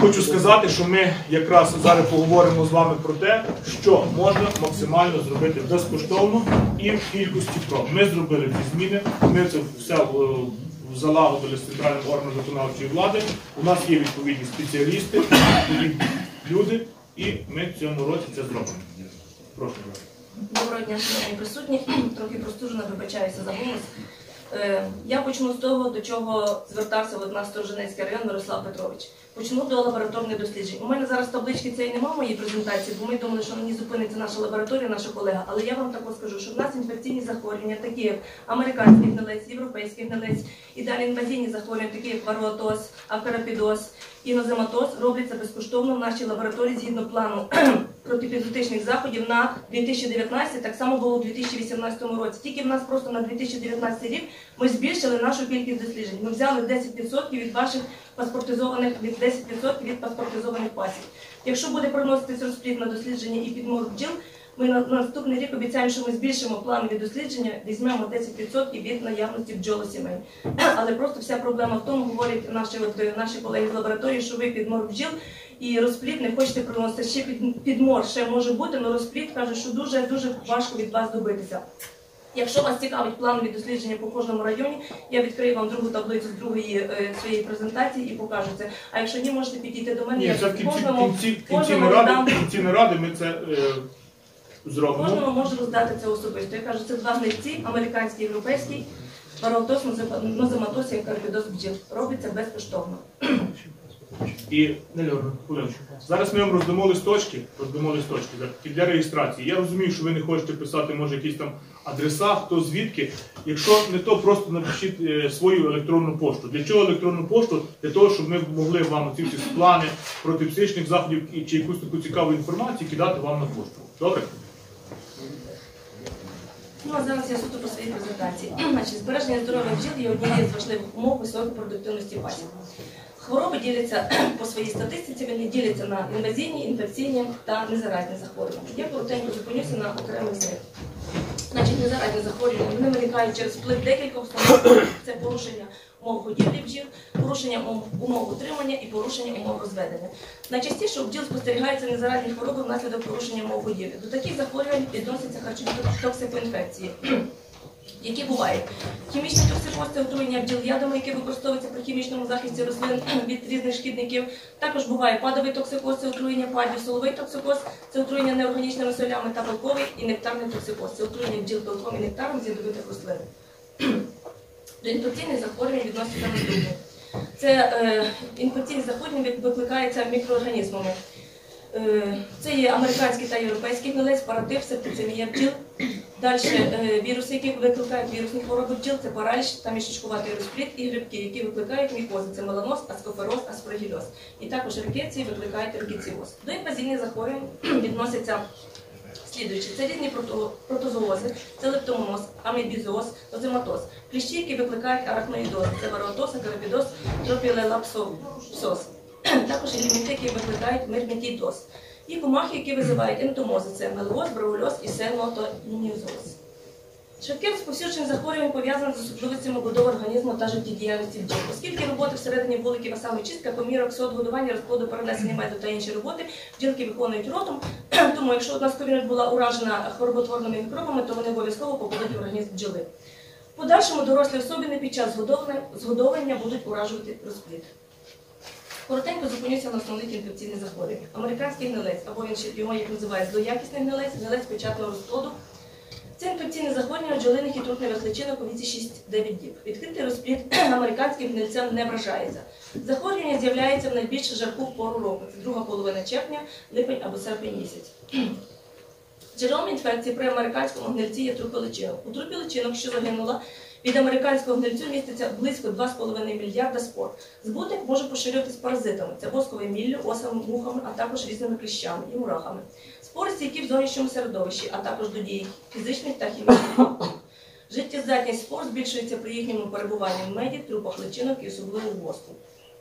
Хочу сказати, що ми якраз зараз поговоримо з вами про те, що можна максимально зробити безкоштовно і в кількості проб. Ми зробили ці зміни, ми це все е, залагодили з центральним органом виконавчої влади. У нас є відповідні спеціалісти, відповідні люди, і ми в цьому році це зробимо. Прошу. Доброго дня, шановні присутні. Трохи простужена, вибачаюся за голос. Е, Я почну з того, до чого звертався в нас Сторожинецький район Мирослав Петрович. Почну до лабораторних досліджень. У мене зараз таблички цієї немає моєї презентації, бо ми думали, що мені зупиниться наша лабораторія, наша колега. Але я вам також скажу, що в нас інфекційні захворювання, такі як американський гнилець, європейський гнилець, і далі інвазійні захворювання, такі як вароатоз, акарапідоз, інозематоз, робляться безкоштовно в нашій лабораторії згідно плану протипізотичних заходів на 2019, так само було у 2018 році. Тільки в нас просто на 2019 рік ми збільшили нашу кількість досліджень. Ми взяли 10% від ваших паспортизованих від 10% від паспортизованих пасів. Якщо буде приноситись розплід на дослідження і підмор бджіл, ми на на наступний рік обіцяємо, що ми збільшимо планові дослідження, візьмемо 10% від наявності бджолосімей. Але просто вся проблема в тому, говорять наші, от, наші колеги з лабораторії, що ви підмор бджіл і розплід не хочете приносити. Ще під, підмор ще може бути, але розплід каже, що дуже дуже важко від вас добитися. Якщо вас цікавить планові дослідження по кожному районі, я відкрию вам другу таблицю з другої е, своєї презентації і покажу це. А якщо ні, можете підійти до мене. Ні, я в кінці, кожному, кінці, кінці, кожному наради, дам кінці наради ми це е, зробимо. Кожному може роздати це особисто. Я кажу, це два гнильці, американський, європейський, параотоз, нозематоз і карбідоз бджіл. Робиться безкоштовно. І Нельорно, хвилинку. Зараз ми вам роздамо листочки, роздамо листочки для- реєстрації. Я розумію, що ви не хочете писати, може, якісь там адреса, хто звідки. Якщо не то, просто напишіть е, свою електронну пошту. Для чого електронну пошту? Для того, щоб ми могли вам ці всі плани протипсичних заходів і- чи якусь таку цікаву інформацію кидати вам на пошту. Добре? Ну а зараз я суто по своїй презентації. Значить, збереження здоров'я бджіл є однією з важливих умов високої продуктивності пасів. Хвороби діляться по своїй статистиці, вони діляться на інвазійні, інфекційні та незаразні захворювання. Я коротенько зупинюся на окремих з них. Значить, незаразні захворювання вони виникають через вплив декількох факторів. Це порушення умов годівлі бджіл, порушення умов утримання і порушення умов розведення. Найчастіше у бджіл спостерігаються незаразні хвороби внаслідок порушення умов годівлі. До таких захворювань відносяться харчові токсикоінфекції. Які бувають хімічний токсикоз отруєння бджіл ядами, які використовуються при хімічному захисті рослин від різних шкідників. Також буває падовий токсикоз, це отруєння падів, соловий токсикоз, це отруєння неорганічними солями та пилковий і нектарний токсикоз, це отруєння бджіл пилком і нектаром з ядовитих рослин. До інфекційних захворювань відносяться наступні. Це е, інфекційні захворювання викликаються мікроорганізмами. Е, Це є американський та європейський гнилець, паратив, септицемія бджіл. Далі е, віруси, які викликають вірусні хвороби бджіл, це параліч та мішечкуватий розплід і грибки, які викликають мікози, це меланоз, аскофероз, аспрагільоз. І також рикеції викликають рикеціоз. До інвазійних захворювань відносяться слідуючі. Це різні прото- протозоози, це лептомоз, амебізоз, озематоз. Кліщі, які викликають арахноїдоз, це варотоз, акарабідоз, тропілелапсоз. Також елементи, які викликають мерметідоз. І комахи, які визивають ентомози, це мелоз, браульоз і сенотоніозоз. Швидке розповсюдження захворювань пов'язане з особливостями будови організму та життєдіяльності бджіл. Оскільки роботи всередині вуликів, а саме чистка, помірок, сот, годування, розплоду, перенесення меду та інші роботи бджілки виконують ротом. Тому, якщо одна з комірок була уражена хвороботворними мікробами, то вони обов'язково попадуть в організм бджоли. В подальшому дорослі особини під час згодовлення будуть уражувати розплід. Коротенько зупинюся на основних інфекційних захворюваннях. Американський гнилець, або він ще його як називають злоякісний гнилець, гнилець печатного розплоду. Це інфекційне захворювання бджолиних і трупних личинок у віці 6-9 діб. Відкритий розплід американським гнильцем не вражається. Захворювання з'являється в найбільш жарку пору року. Це друга половина червня, липень або серпень місяць. Джерелом інфекції при американському гнильці є трупи личинок. У трупі личинок, що загинула, від американського гнильцю міститься близько 2,5 мільярда спор. Збутик може поширюватись паразитами, це восковою міллю, осами, мухами, а також різними кліщами і мурахами. Спори які в зовнішньому середовищі, а також до дій фізичних та хімічних. Життєздатність спор збільшується при їхньому перебуванні в меді, трупах личинок і особливо воску.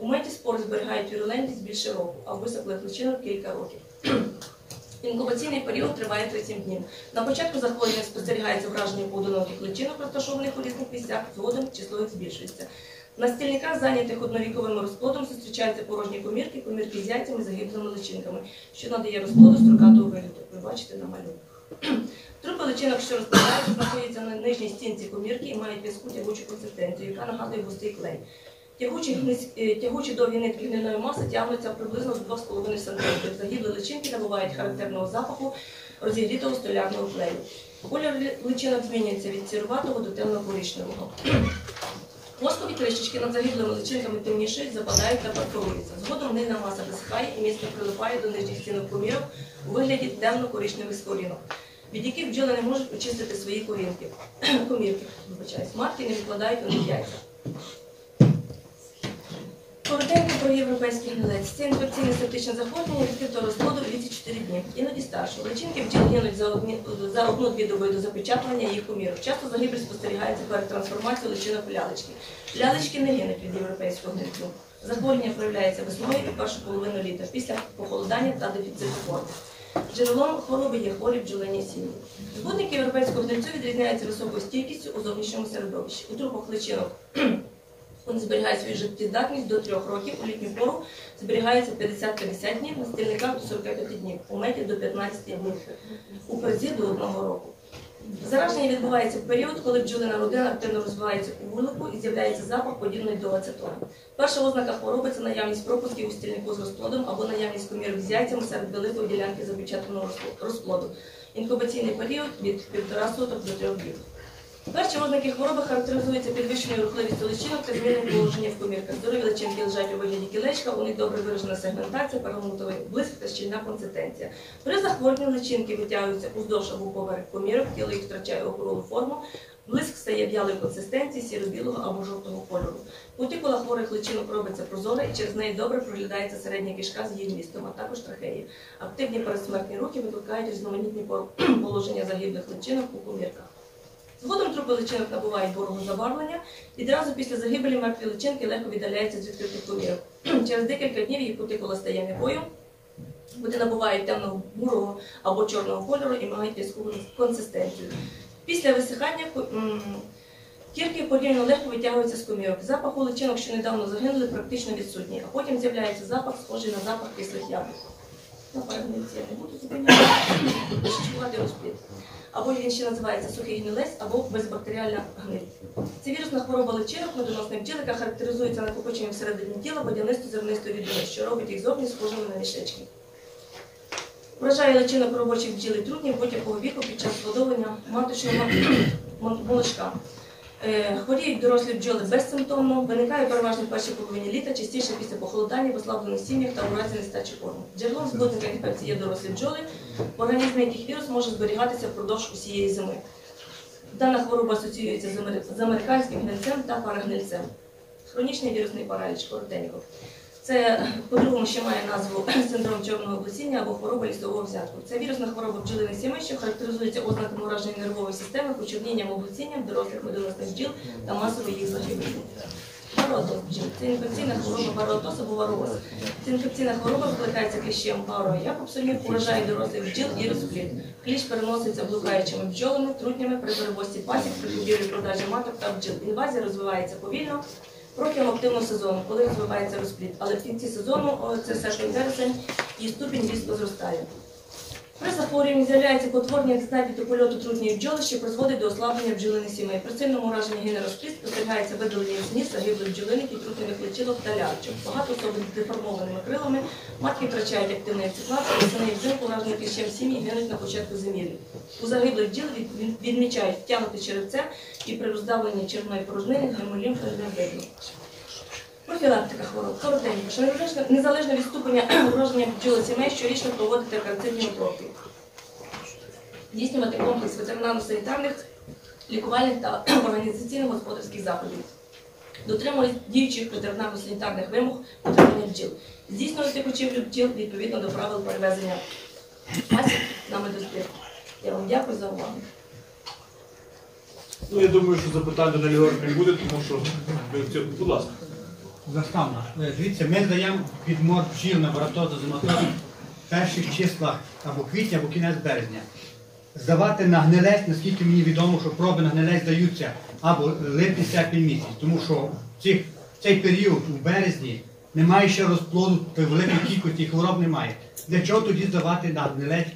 У меді спори зберігають вірулентність більше року, а в високлих личинок кілька років. Інкубаційний період триває 37 днів. На початку захворювання спостерігається враження поодиноких личинок, розташованих у різних місцях, згодом число їх збільшується. На стільниках, зайнятих одновіковим розплодом, зустрічаються порожні комірки, комірки з яйцями, загиблими личинками, що надає розплоду строкатого вигляду. Ви бачите на малюнку. Трупи личинок, що розкладаються, знаходяться на нижній стінці комірки і мають в'язку тягучу консистенцію, яка нагадує густий клей. Е, тягучі довгі нитки гнильної маси тягнуться приблизно до 2,5 см. Загиблі личинки набувають характерного запаху розігрітого столярного клею. Колір личинок змінюється від сіруватого до темно-коричневого. Воскові кришечки над загиблими личинками темнішають, западають та перфоруються. Згодом гнильна маса висихає і місце прилипає до нижніх стінок комірок у вигляді темно-коричневих скорінок, від яких бджоли не можуть очистити свої корінки. комірки. Матки не відкладають у них яйця. Коротенько про європейський гнилець. Це інфекційне септичне захворювання відкритого розплоду у віці 4 дні, іноді старше. Личинки бджіл гинуть за, одну-дві доби до запечатування їх комірок. Часто загибель спостерігається перед трансформацією личинок у лялечки. Лялечки не гинуть від європейського гнильцю. Захворювання проявляється весною і першу половину літа, після похолодання та дефіциту форми. Джерелом хвороби є хворі бджолині сім'ї. Збудники європейського гнильцю відрізняються високою стійкістю у зовнішньому середовищі. У трупах личинок вони зберігають свою життєздатність до 3 років, у літню пору зберігається 50-50 днів, на стільниках до 45 днів, у меті до 15 днів, у перзі до 1 року. Зараження відбувається в період, коли бджолина родина активно розвивається у вулику і з'являється запах, подібний до ацетону. Перша ознака хвороби це наявність пропусків у стільнику з розплодом або наявність комірок з яйцями серед великої ділянки запечатаного розплоду. Інкубаційний період від 1,5 суток до 3 днів. Перші ознаки хвороби характеризуються підвищеною рухливістю личинок та змінним положенням в комірках. Здорові личинки лежать у вигляді кілечка, у них добре виражена сегментація, перламутровий блиск та щільна консистенція. При захворюванні личинки витягуються уздовж або поверх комірок, тіло їх втрачає округлу форму, блиск стає в'ялої консистенції, сіро-білого або жовтого кольору. Кутикула хворих личинок робиться прозора і через неї добре проглядається середня кишка з її вмістом, а також трахеї. Активні передсмертні рухи викликають різноманітні положення загиблих личинок у комірках. Згодом трупи личинок набувають бурого забарвлення. Відразу після загибелі мертві личинки легко віддаляються з відкритих комірок. Через декілька днів їх кутикула стає м'якою. Вони набувають темного бурого або чорного кольору і мають в'язку консистенцію. Після висихання кірки порівняно легко витягуються з комірок. Запах у личинок, що недавно загинули, практично відсутній, а потім з'являється запах, схожий на запах кислих яблук. На парагниці я не буду зупиняти. Шоколадний розплід або він ще називається сухий гнилець, або безбактеріальна гниль. Це вірусна хвороба личинок медоносних бджіл, яка характеризується накопиченням всередині тіла водянисто-зернистої рідини, що робить їх зовні схожими на мішечки. Вражає личинок робочих бджіл і трутнів будь-якого віку під час годовання маточного молочка. Е, Хворіють дорослі бджоли безсимптомно, виникає переважно в першій половині літа, частіше після похолодання в ослаблених сім'ях та у разі нестачі корму. Джерелом збудника інфекції є дорослі бджоли, в організмі яких вірус може зберігатися впродовж усієї зими. Дана хвороба асоціюється з американським гнильцем та парагнильцем. Хронічний вірусний параліч коротенько. Це по-другому ще має назву синдром чорного облесіння або хвороба лісового взятку. Це вірусна хвороба бджолиних сімей, що характеризується ознаками ураження нервової системи, почернінням облесінням дорослих медоносних бджіл та масової їх загибелі. Паротоз бджіл. Це інфекційна хвороба паротоз або вароз. Ця інфекційна хвороба викликається кліщем паро Якобсонів, уражає дорослих бджіл і розплід. Кліщ переноситься блукаючими бджолами, трутнями при перевозці пасік, при купівлі продажі маток та бджіл. Інвазія розвивається повільно протягом активного сезону, коли розвивається розплід. Але в кінці сезону, це серпень вересень, і ступінь різко зростає. При захворюванні з'являється потворні антистаті до польоту трутньої бджоли, що призводить до ослаблення бджолиних сімей. При сильному ураженні гине розплід спостерігається видалення з загиблих бджолиників, трутневих личинок та ляльчок. Багато особин з деформованими крилами, матки втрачають активний експлуат, восени і взимку уражені кліщем сім'ї гинуть на початку зимівлі. У загиблих бджіл від- від- відмічають втягнути черевце і при роздавленні червної порожнини гемолімфа не видно. Профілактика хвороб. Коротенько, що незалежно, від ступеня ураження бджоли сімей, щорічно проводити карантинні обробки. Здійснювати комплекс ветеринарно-санітарних, лікувальних та організаційно-господарських заходів. Дотримуватись діючих ветеринарно-санітарних вимог утримання бджіл. Здійснювати кочівлю бджіл відповідно до правил перевезення пасік на медозбір. Я вам дякую за увагу. Ну, я думаю, що запитань до Нелігор не буде, тому що будь ласка. Заставна. Е, Дивіться, ми здаємо підмор бджіл на баратозу зиматозу в перших числах або квітня, або кінець березня. Здавати на гнилець, наскільки мені відомо, що проби на гнилець здаються або липні серпень місяць, тому що цих цей період у березні немає ще розплоду, великої кількості хвороб немає. Для чого тоді здавати на гнилець,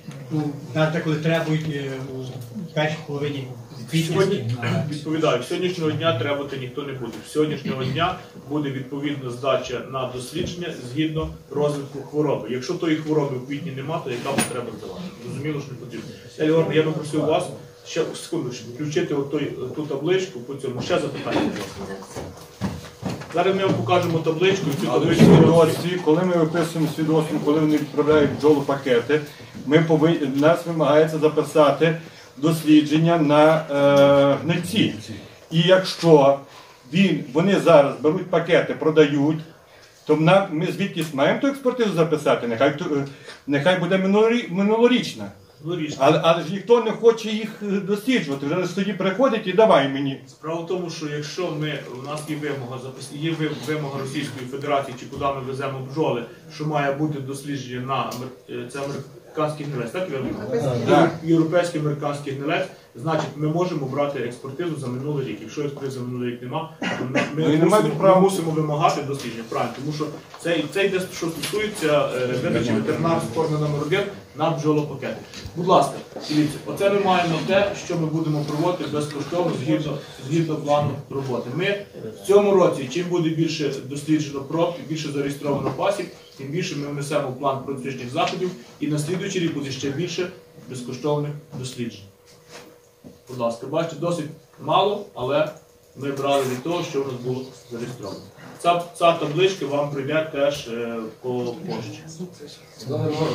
коли требують е, у першій половині? Сьогодні відповідаю, сьогоднішнього дня требувати ніхто не буде. Сьогоднішнього дня буде відповідна здача на дослідження згідно розвитку хвороби. Якщо тої хвороби в квітні нема, то яка потреба здавати? Зрозуміло, що не потрібно. Еліорна, я би просив вас ще секундочку, включити отой, ту табличку по цьому. Ще запитання. будь ласка. Зараз ми вам покажемо табличку і цю Але табличку. свідоцтві, коли ми виписуємо свідоцтво, коли вони відправляють бджолу пакети, ми повинні, нас вимагається записати дослідження на е, гнильці. І якщо він, вони зараз беруть пакети, продають, то нам, ми звідкись маємо ту експертизу записати, нехай, ту- нехай буде минулорі- минулорічна. Логічно. Але, але ж ніхто не хоче їх е, досліджувати. Вже тоді приходять і давай мені. Справа в тому, що якщо ми у нас є вимога запис- є ви- вимога Російської Федерації, чи куди ми веземо бджоли, що має бути дослідження на е, це американський гнилець, так вірно? Так. Європейський американський гнилець, значить, ми можемо брати експертизу за минулий рік. Якщо експертизи за минулий рік нема, то ми, Ну, ми, мусимо, права. ми мусимо вимагати дослідження. Правильно, тому що це, це йде, що стосується е, видачі ветеринарної форми номер 1 на бджолопакети. Будь ласка, дивіться, оце ми маємо те, що ми будемо проводити безкоштовно згідно, згідно плану роботи. Ми в цьому році, чим буде більше досліджено проб більше зареєстровано пасік, тим більше ми внесемо план профілактичних заходів, і на слідуючий рік буде ще більше безкоштовних досліджень. Будь ласка, бачите, досить мало, але ми брали від того, що у нас було зареєстровано. Ця, ця табличка вам прийде теж е, по пошті.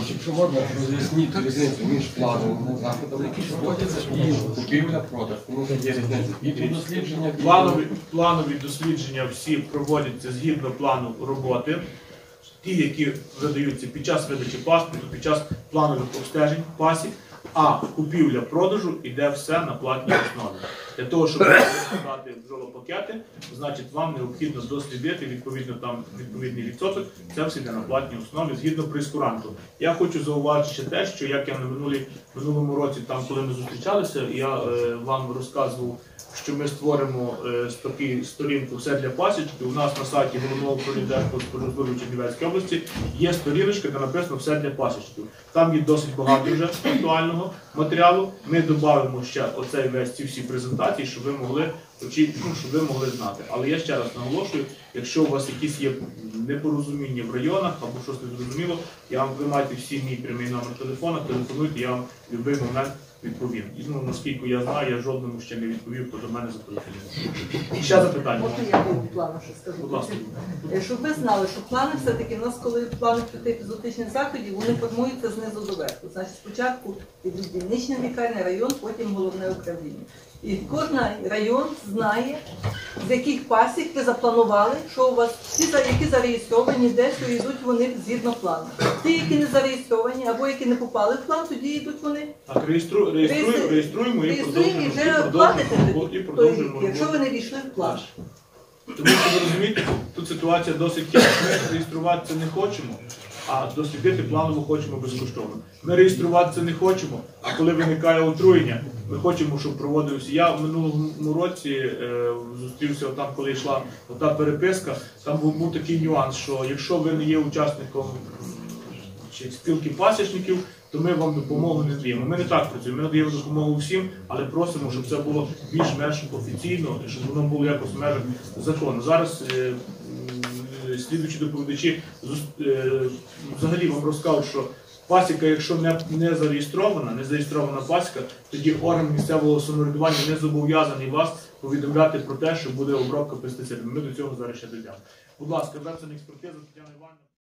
Якщо можна роз'яснити різницю між плановими заходами, які проводяться, і купівля продаж. Тому що є різниця. І дослідження, і Планові, планові дослідження всі проводяться згідно плану роботи. Ті, які видаються під час видачі паспорту, під час планових обстежень пасік, а купівля продажу йде все на платній основі. Для того, щоб складати бджолопакети, значить вам необхідно дослідити відповідно там відповідний відсоток. Це все йде на платній основі згідно прескуранту. Я хочу зауважити ще те, що як я на минулі, минулому році, там коли ми зустрічалися, я е, вам розказував що ми створимо е, сторінку все для пасічки. У нас на сайті головного управління Держпродспоживслужби Чернівецької області є сторіночка, де написано все для пасічків. Там є досить багато вже актуального матеріалу. Ми додамо ще оцей весь ці всі презентації, щоб ви могли очі- ну, щоб ви могли знати. Але я ще раз наголошую, якщо у вас якісь є непорозуміння в районах або щось не зрозуміло, я вам ви маєте всі мій прямий номер телефона, телефонуйте, я вам в будь-який момент відповім. І ну, наскільки я знаю, я жодному ще не відповів, хто до мене зателефонував. Ще запитання. Можна я по плану що скажу? Будь ласка. Е, Щоб ви знали, що плани все-таки в нас, коли плани епізотичних заходів, вони формуються знизу до верху. Значить, спочатку йдуть дільнична лікарня, район, потім головне управління. І кожен район знає, з яких пасік ви запланували, що у вас за- які зареєстровані, де що йдуть вони згідно плану. Ті, які не зареєстровані або які не попали в план, тоді йдуть вони. Так, реєстру, реєструємо, Реєструємо реєструємо і Реєструємо і вже платите і продовжуємо то, якщо ви не війшли в план. Тому що ви розумієте, тут ситуація досить тяжка. Ми реєструватися не хочемо, а дослідити планово хочемо безкоштовно. Ми реєструватися не хочемо, а коли виникає отруєння, ми хочемо, щоб проводився. Я в минулому році е, зустрівся там, коли йшла та переписка. Там був, був такий нюанс, що якщо ви не є учасником чи спілки пасічників, то ми вам допомогу не даємо. Ми не так працюємо. Ми надаємо допомогу всім, але просимо, щоб це було більш-менш офіційно, щоб воно було якось в межах закону. Зараз е, слідуючі доповідачі е, взагалі вам розкажуть, що пасіка, якщо не, зареєстрована, не зареєстрована пасіка, тоді орган місцевого самоврядування не зобов'язаний вас повідомляти про те, що буде обробка пестицидами. Ми до цього зараз ще дійдемо. Будь ласка, версія експертиза Тетяна Іванівна.